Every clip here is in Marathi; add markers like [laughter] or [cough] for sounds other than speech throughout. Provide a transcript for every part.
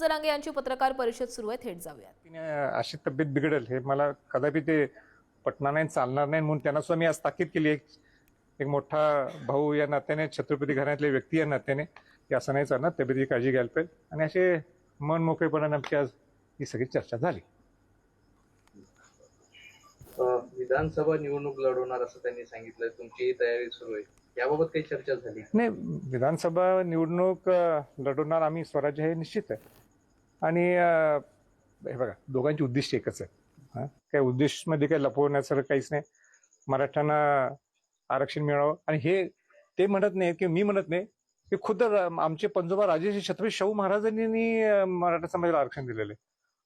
जरांगे यांची पत्रकार परिषद सुरू आहे थेट जाऊयात. तिने अशी तब्येत बिघडेल हे मला कदापि ते पटणार नाही चालणार नाही म्हणून त्यांना सुद्धा मी आज ताकीद केली. एक एक मोठा भाऊ या नात्याने छत्रपती घरातले व्यक्ती या नात्याने की असं नाही चालणार तब्येतीची काळजी घ्यायला पाहिजे. आणि असे मन मोकळेपणाने आमची आज ही सगळी चर्चा झाली. विधानसभा निवडणूक लढवणार असं त्यांनी सांगितलं तुमची तयारी सुरू आहे. याबाबत काही चर्चा झाली? नाही विधानसभा निवडणूक लढवणार आम्ही स्वराज्य हे निश्चित आहे. आणि हे बघा दोघांची उद्दिष्ट एकच आहे हा? काही उद्दिष्टमध्ये काही लपवण्यासारखं काहीच नाही. मराठ्यांना आरक्षण मिळावं. आणि हे ते म्हणत नाही की मी म्हणत नाही की खुद्द आमचे पंजोबा राजे छत्रपती शाहू महाराजांनी मराठा समाजाला आरक्षण दिलेलं आहे.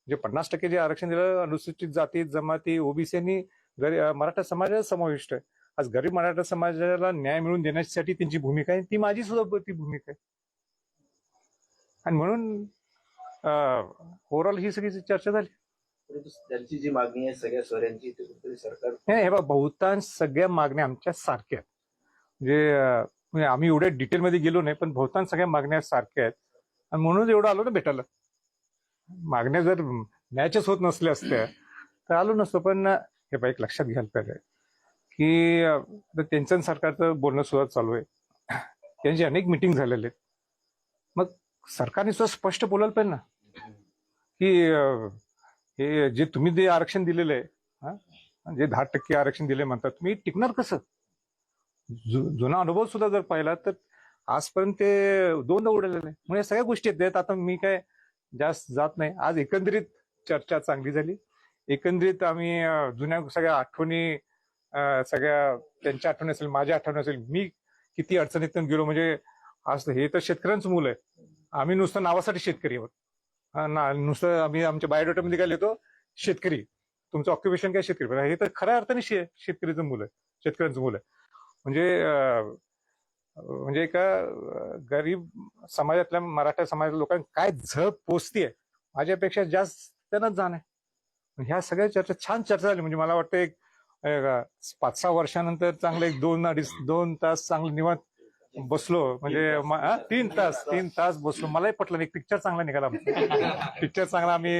म्हणजे पन्नास टक्के जे आरक्षण दिलं अनुसूचित जाती जमाती ओबीसीनी गरी मराठा समाजाला समाविष्ट आहे. आज गरीब मराठा समाजाला न्याय मिळवून देण्यासाठी त्यांची भूमिका आहे ती माझी सुद्धा ती भूमिका आहे. आणि म्हणून ओव्हरऑल ही सगळी चर्चा झाली. परंतु त्यांची जी मागणी आहे सगळ्या ते कुठेतरी सरकार नाही हे बघा बहुतांश सगळ्या मागण्या आमच्या सारख्या आहेत. म्हणजे म्हणजे आम्ही एवढ्या डिटेलमध्ये गेलो नाही पण बहुतांश सगळ्या मागण्या सारख्या आहेत. आणि म्हणून एवढं आलो ना भेटायला. मागण्या जर मॅचच होत नसल्या असत्या तर आलो नसतो. पण हे बघा एक लक्षात घ्यायला पाहिजे की त्यांचं सरकारचं बोलणं सुद्धा चालू आहे. त्यांची अनेक मिटिंग झालेले आहेत. मग सरकारने सुद्धा स्पष्ट बोलायला पाहिजे ना. की हे जे तुम्ही जे आरक्षण दिलेलं आहे हा? जे दहा टक्के आरक्षण दिले म्हणतात तुम्ही टिकणार कसं? जुना अनुभव सुद्धा जर पाहिला तर आजपर्यंत ते दोनदा उडलेले आहे म्हणजे या सगळ्या गोष्टी आहेत. आता मी काय जास्त जात नाही. आज एकंदरीत चर्चा चांगली झाली. एकंदरीत आम्ही जुन्या सगळ्या आठवणी सगळ्या त्यांच्या आठवणी असेल माझ्या आठवणी असेल मी किती अडचणीतून गेलो. म्हणजे आज हे तर शेतकऱ्यांचं मुलं आहे आम्ही नुसतं नावासाठी शेतकरी आहोत. हा, ना नुसतं आम्ही आमच्या बायोडेटामध्ये काय लिहितो? शेतकरी. तुमचं ऑक्युपेशन काय शेतकरी? पण हे तर खऱ्या अर्थाने शे शेतकरीचं मुलं आहे शेतकऱ्यांचं मुलं आहे. म्हणजे म्हणजे एका गरीब समाजातल्या मराठा समाजातल्या लोकांना काय झप पोचतीये माझ्यापेक्षा जास्त त्यांनाच जाण आहे. ह्या सगळ्या चर्चा छान चर्चा झाली. म्हणजे मला वाटतं एक एक, पाच सहा वर्षानंतर चांगलं एक दोन अडीच दोन तास चांगलं निवांत बसलो म्हणजे म- तीन तास तीन तास बसलो. मलाही पटलं नाही. एक पिक्चर चांगला निघाला पिक्चर चांगला आम्ही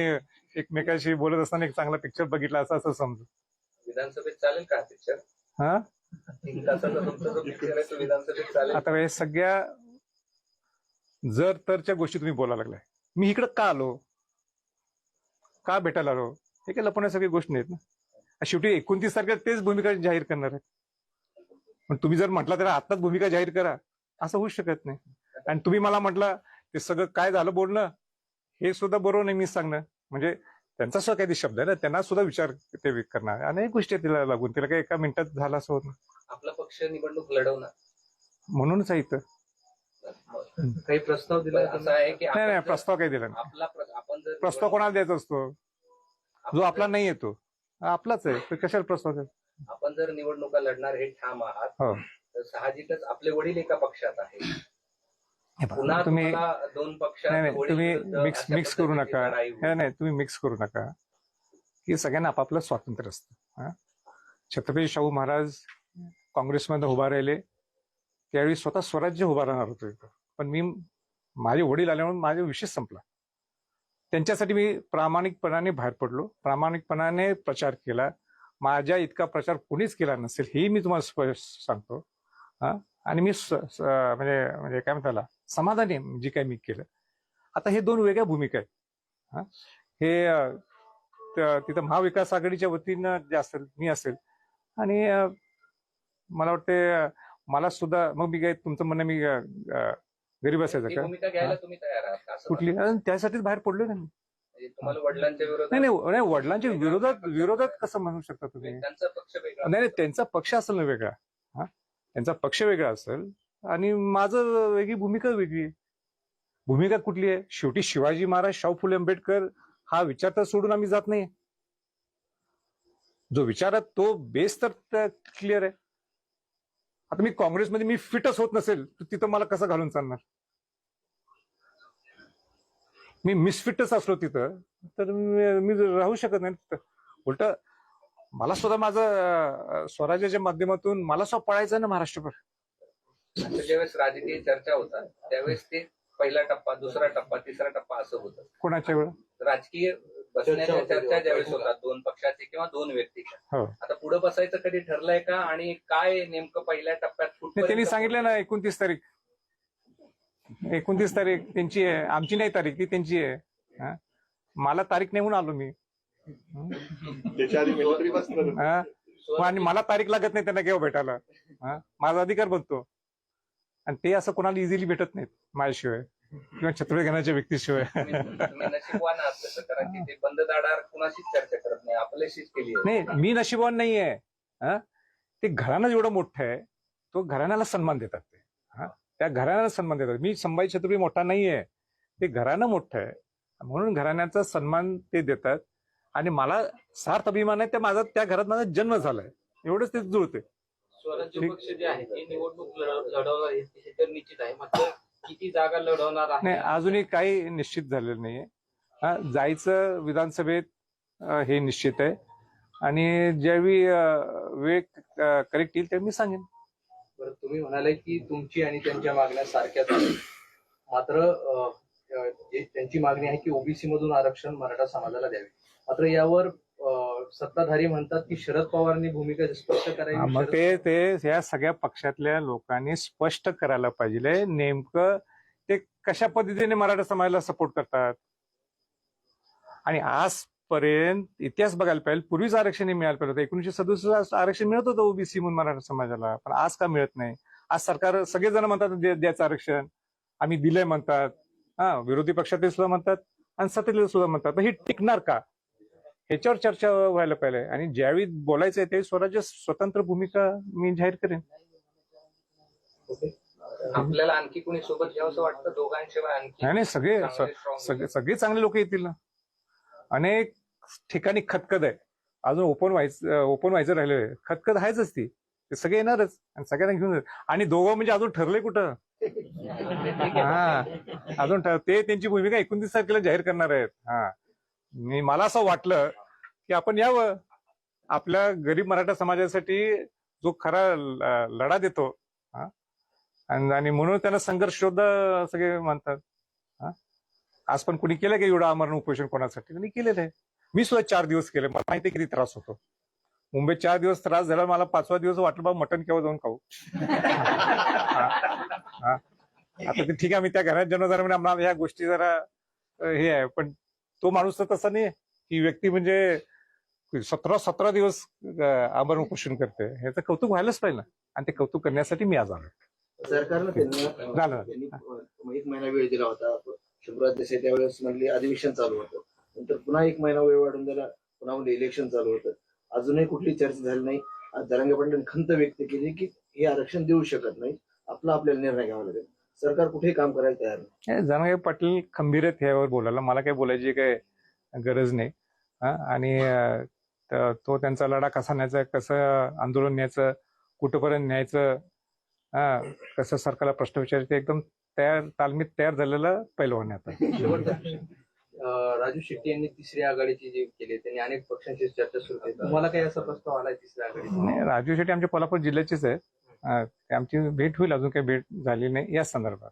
एकमेकाशी बोलत असताना एक चांगला पिक्चर बघितला असं असं समजू विधानसभेत चालेल का पिक्चर हा? तीन तासाचा तुमचा जो पिक्चर आहे तो विधानसभेत चालेल. आता हे सगळ्या जर तरच्या गोष्टी तुम्ही बोलायला लागलाय. मी इकडं का आलो? का भेटायला आलो? हे काही लपवण्यासारखी गोष्ट नाहीत ना. शेवटी एकोणतीस तारखेला तेच भूमिका जाहीर करणार आहेत. पण तुम्ही जर म्हटलं तर आत्ताच भूमिका जाहीर करा असं होऊ शकत नाही. आणि तुम्ही मला म्हटलं ते सगळं काय झालं बोलणं हे सुद्धा बरोबर नाही मी सांगणं म्हणजे त्यांचा सुद्धा काही शब्द आहे ना त्यांना सुद्धा विचार ते करणार. अनेक गोष्टी आहेत तिला लागून. तिला काही एका मिनिटात झालं असं होत. आपला पक्ष निवडणूक लढवणार. म्हणूनच आहे इथं. काही प्रस्ताव दिला असं आहे की नाही नाही प्रस्ताव काही दिला नाही. आपला प्र- आपण जर प्रस्ताव कोणाला द्यायचा असतो? जो आपला नाही येतो. आपलाच आहे. तर कशाला प्रस्ताव द्यायचा? आपण जर निवडणुका लढणार हे ठाम आहात हो. तर साहजिकच आपले वडील एका पक्षात आहे हे पहा, पुन्हा तुम्ही तुम्हाला दोन पक्षात नाही नाही वडील तुम्ही मिक्स अशा मिक्स करू पद्धतीची नका. लढाई होईल. नाही नाही तुम्ही मिक्स करू नका. की सगळ्यांना आपापलं स्वातंत्र्य असतं. हा? छत्रपती शाहू महाराज काँग्रेसमध्ये उभा राहिले त्यावेळी स्वतः स्वराज्य उभा राहणार होतो इथं. पण मी माझे वडील आल्यामुळे माझा विषय संपला. त्यांच्यासाठी मी प्रामाणिकपणाने बाहेर पडलो. प्रामाणिकपणाने प्रचार केला. माझ्या इतका प्रचार कोणीच केला नसेल हेही मी तुम्हाला स्पष्ट सांगतो. हा? आणि मी म्हणजे म्हणजे काय म्हणता याला, समाधानी जे काही मी केलं. आता हे दोन वेगळ्या भूमिका आहेत. हा? हे तिथं महाविकास आघाडीच्या वतीनं जे असेल मी असेल. आणि मला वाटते मला सुद्धा मग मी काय तुमचं म्हणणं मी गरीब असायचं का? हा? कुठली? त्यासाठीच बाहेर पडलो ना मी? तुम्हाला वडिलांच्या विरोधात नाही नाही नाही वडिलांच्या विरोधात विरोधात कसं म्हणू शकता तुम्ही? त्यांचा पक्ष वेगळा नाही नाही त्यांचा पक्ष असेल ना वेगळा हा? त्यांचा पक्ष वेगळा असेल आणि माझं वेगळी भूमिका वेगळी आहे. भूमिका कुठली आहे? शेवटी शिवाजी महाराज शाहू फुले आंबेडकर हा विचार तर सोडून आम्ही जात नाही. जो विचार आहे तो बेस तर क्लिअर आहे. आता मी काँग्रेसमध्ये मी फिटच होत नसेल तर तिथं मला कसं घालून चालणार? मी मिसफिटच असलो तिथं तर मी मी राहू शकत नाही तिथं. उलट मला सुद्धा माझं स्वराज्याच्या माध्यमातून मला सुद्धा पळायचं आहे ना महाराष्ट्रभर. ज्यावेळेस राजकीय चर्चा होतात त्यावेळेस ते पहिला टप्पा दुसरा टप्पा तिसरा टप्पा असं होतं. कोणाच्या वेळ राजकीय बसण्याच्या चर्चा. ज्यावेळेस होतात दोन पक्षाचे किंवा दोन व्यक्तीच्या. हो. आता पुढे बसायचं कधी ठरलंय का आणि काय नेमकं पहिल्या टप्प्यात त्यांनी सांगितलं ना एकोणतीस तारीख. एकोणतीस तारीख त्यांची आहे. आमची नाही तारीख ती त्यांची आहे. हा? मला तारीख नाही म्हणून आलो मी. हा? आणि मला तारीख लागत नाही त्यांना केव्हा भेटायला. हा? माझा अधिकार बनतो. आणि ते असं कोणाला इझिली भेटत नाहीत माझ्याशिवाय. किंवा छत्रपती घेण्याच्या व्यक्तीशिवाय. बंद दाडार कुणाशीच चर्चा करत नाही. आपल्याशीच केली आहे. नाही मी नशिबवान नाहीये. हा? ते घराणं जेवढं मोठं आहे तो घराण्याला सन्मान देतात? त्या घराण्याला सन्मान देतात. मी संभाजी छत्रपती मोठा नाहीये. ते घराणं मोठं आहे. म्हणून घराण्याचा सन्मान ते देतात. आणि मला सार्थ अभिमान आहे त्या माझा त्या घरात माझा जन्म झालाय. एवढंच ते जुळते आहे ते आहे हे आहे. किती जागा लढवणार नाही आहे अजूनही काही निश्चित झालेलं नाहीये. हा, जायचं विधानसभेत हे निश्चित आहे. आणि ज्यावेळी वेळ करेक्ट येईल तेव्हा मी सांगेन. बरं तुम्ही म्हणाले की तुमची आणि त्यांच्या मागण्या सारख्याच आहेत. मात्र त्यांची मागणी आहे की ओबीसी मधून आरक्षण मराठा समाजाला द्यावे. मात्र यावर सत्ताधारी म्हणतात की शरद पवारांनी भूमिका स्पष्ट करावी मग ते ते या सगळ्या पक्षातल्या लोकांनी स्पष्ट करायला पाहिजे. नेमकं ते कशा पद्धतीने मराठा समाजाला सपोर्ट करतात? आणि आजपर्यंत इतिहास बघायला पाहिजे. पूर्वीच आरक्षण मिळायला पाहिजे होतं. एकोणीशे सदुसष्ट आरक्षण मिळत होतं ओबीसी म्हणून मराठा समाजाला. पण आज का मिळत नाही? आज सरकार सगळेजण म्हणतात द्या- द्यायचं आरक्षण. आम्ही दिलंय म्हणतात. हा विरोधी पक्षातील सुद्धा म्हणतात आणि सत्तेतील सुद्धा म्हणतात. हे टिकणार का? ह्याच्यावर चर्चा व्हायला पाहिजे. आणि ज्यावेळी बोलायचं आहे त्यावेळी स्वराज्य स्वतंत्र भूमिका मी जाहीर करेन. आपल्याला आणखी कोणी सोबत घ्यावं वाटतं? दोघांशिवाय आणखी नाही सगळे सगळे चांगले लोक येतील ना. अनेक ठिकाणी खतखत आहे अजून ओपन व्हायचं ओपन व्हायचं राहिलं खतखत आहेच ती ते सगळे येणारच आणि सगळ्यांना घेऊन आणि दोघं म्हणजे अजून ठरले कुठं? हा. अजून ते त्यांची भूमिका एकोणतीस तारखेला जाहीर करणार आहेत. हा. मी मला असं वाटलं की आपण यावं. आपल्या गरीब मराठा समाजासाठी जो खरा लढा देतो. हा. आणि आणि म्हणून त्यांना संघर्ष शोध सगळे म्हणतात. आज पण कुणी केलं का एवढं आमरण उपोषण कोणासाठी? त्यांनी केलेलं आहे. मी सुद्धा चार दिवस केले. मला माहिती किती त्रास होतो. मुंबईत चार दिवस त्रास झाला मला पाचवा दिवस वाटलं बाबा मटण केव्हा जाऊन खाऊ. आता ते ठीक आहे मी त्या घरात जन्म झाला म्हणजे आम्हाला ह्या गोष्टी जरा हे आहे. पण तो माणूस तर तसा नाही ही व्यक्ती म्हणजे सतरा सतरा दिवस आमरण उपोषण करते. ह्याचं कौतुक व्हायलाच पाहिजे ना. आणि ते कौतुक करण्यासाठी मी आज आलो सरकारनं झालं. एक महिना वेळ दिला होता. शिवराज देसाई त्यावेळेस म्हणले अधिवेशन चालू होतं. नंतर पुन्हा एक महिना वेळ वाढून दिला पुन्हा म्हणजे इलेक्शन चालू होतं. अजूनही कुठली चर्चा झाली नाही. आज पाटील खंत व्यक्त केली की हे आरक्षण देऊ शकत नाही आपला आपल्याला निर्णय घ्यावा लागेल. सरकार कुठेही काम करायला तयार नाही. जनागे पाटील खंबीर आहेत ह्यावर बोलायला. मला काही बोलायची काय गरज नाही. हा, आणि तो त्यांचा लढा कसा न्यायचा कसं आंदोलन न्यायचं कुठंपर्यंत न्यायचं हा कसं सरकारला प्रश्न विचारायचे एकदम तयार तालमीत तयार झालेलं पैलवान आहे आता. राजू शेट्टी यांनी तिसरी आघाडीची जी केली त्यांनी अनेक पक्षांशी चर्चा सुरू केली. तुम्हाला काही असा प्रस्ताव आलाय तिसऱ्या आघाडीचा? नाही, राजू शेट्टी आमच्या कोल्हापूर जिल्ह्याचेच आहे. आमची भेट होईल अजून काही भेट झाली नाही या संदर्भात.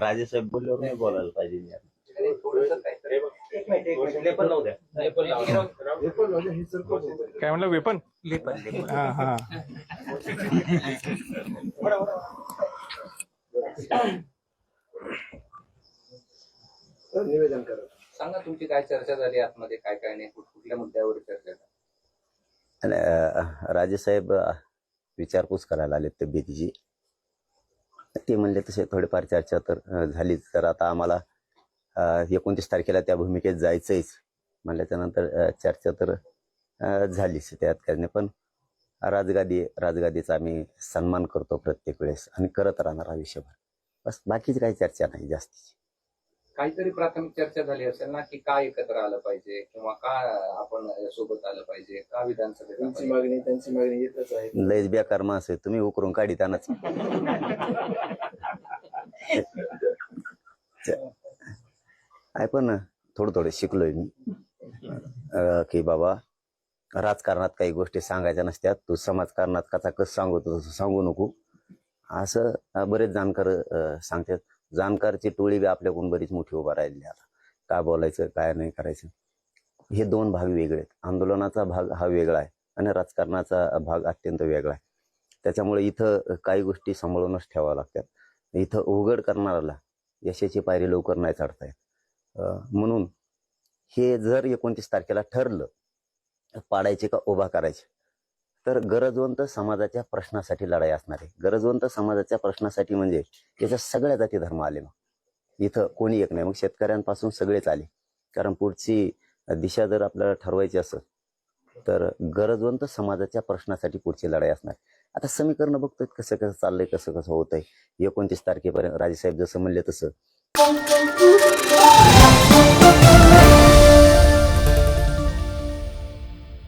राजेसाहेब बोलल्यावर नाही बोलायला पाहिजे. लावू द्या. काय म्हणलं वेपन? हा हा. तर निवेदन करा. सांगा तुमची काय चर्चा झाली आतमध्ये काय काय नाही कुठ- कुठल्या मुद्द्यावर चर्चा झाली? राजेसाहेब विचारपूस करायला आले तब्येतीची ते म्हणले तसे थोडेफार चर्चा तर झालीच तर आता आम्हाला एकोणतीस तारखेला त्या भूमिकेत जायचंयच म्हणल्याच्या नंतर चर्चा तर झालीच त्यात काही नाही पण राजगादी राजगादीचा आम्ही सन्मान करतो प्रत्येक वेळेस आणि करत राहणार आयुष्यभर बस बाकीची काही चर्चा नाही जास्तीची काहीतरी प्राथमिक चर्चा झाली असेल ना की का एकत्र आलं पाहिजे किंवा का आपण सोबत आलं पाहिजे का विधानसभेत मागणी त्यांची मागणी येतच आहे. लयच बेकार माणसं आहे. तुम्ही उकरून काढितानाच [laughs] आहे पण थोडं थोडं शिकलोय मी. अं, की बाबा राजकारणात काही गोष्टी सांगायच्या नसत्यात तू समाजकारणात कसा कसं सांगतो तसं सांगू नको. असं अं, बरेच जाणकार अं, सांगतात. जाणकारची टोळी बी आपल्याकडून बरीच मोठी उभा राहिली आता. काय बोलायचं काय नाही करायचं. हे दोन भाग वेगळे आहेत. आंदोलनाचा भाग हा वेगळा आहे आणि राजकारणाचा भाग अत्यंत वेगळा आहे. त्याच्यामुळे इथं काही गोष्टी सांभाळूनच ठेवाव्या लागतात. इथं उघड करणाऱ्याला यशाची पायरी लवकर नाही चढता येत. म्हणून हे जर एकोणतीस तारखेला ठरलं पाडायचे का उभा करायचे तर गरजवंत समाजाच्या प्रश्नासाठी लढाई असणार आहे. गरजवंत समाजाच्या प्रश्नासाठी म्हणजे याच्या सगळ्या जाती धर्म आले मग. इथं कोणी एक नाही मग शेतकऱ्यांपासून सगळेच आले. कारण पुढची दिशा जर आपल्याला ठरवायची असेल तर गरजवंत समाजाच्या प्रश्नासाठी पुढची लढाई असणार. आता समीकरण बघतोय कसं कसं चाललंय कसं कसं होतंय. एकोणतीस तारखेपर्यंत राजेसाहेब जसं म्हणले तसं.